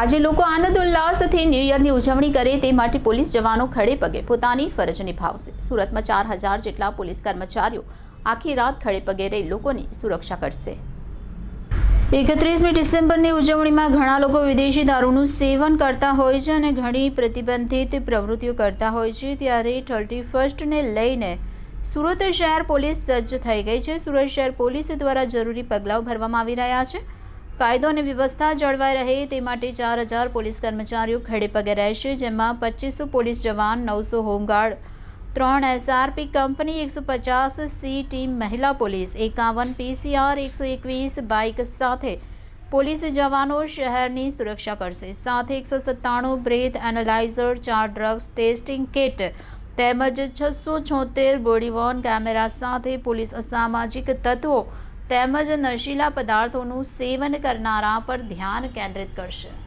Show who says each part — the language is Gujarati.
Speaker 1: આજે લોકો આનંદ ઉલ્લાસથી ન્યૂ યરની ઉજવણી કરે તે માટે પોલીસ જવાનો ખડે પગે પોતાની ફરજ નિભાવશે. સુરતમાં ચાર હજાર જેટલા પોલીસ કર્મચારીઓ આખી રાત ખડે પગે રહી લોકોની સુરક્ષા કરશે. એકત્રીસમી ડિસેમ્બરની ઉજવણીમાં ઘણા લોકો વિદેશી દારૂનું સેવન કરતા હોય છે અને ઘણી પ્રતિબંધિત પ્રવૃત્તિઓ કરતા હોય છે. ત્યારે થર્ટી ફર્સ્ટને લઈને સુરત શહેર પોલીસ સજ્જ થઈ ગઈ છે. સુરત શહેર પોલીસ દ્વારા જરૂરી પગલાં ભરવામાં આવી રહ્યા છે. કાયદો અને વ્યવસ્થા જળવાઈ રહે તે માટે ચાર હજાર પોલીસ કર્મચારીઓ ખડે પગે રહેશે જેમાં પચીસો પોલીસ જવાન, નવસો હોમગાર્ડ, ત્રણ એસઆરપી કંપની, એકસો પચાસ સી ટીમ મહિલા પોલીસ, એકાવન પીસીઆર, એકસો એકવીસ બાઇક સાથે પોલીસ જવાનો શહેરની સુરક્ષા કરશે. સાથે એકસો સત્તાણું બ્રેથ એનાલાઇઝર, ચાર ડ્રગ્સ ટેસ્ટિંગ કિટ તેમજ છસો છોતેર બોડીવોર્ન કેમેરા સાથે પોલીસ અસામાજિક તત્વો તેમજ નશીલા પદાર્થોનું સેવન કરનારા પર ધ્યાન કેન્દ્રિત કરશે.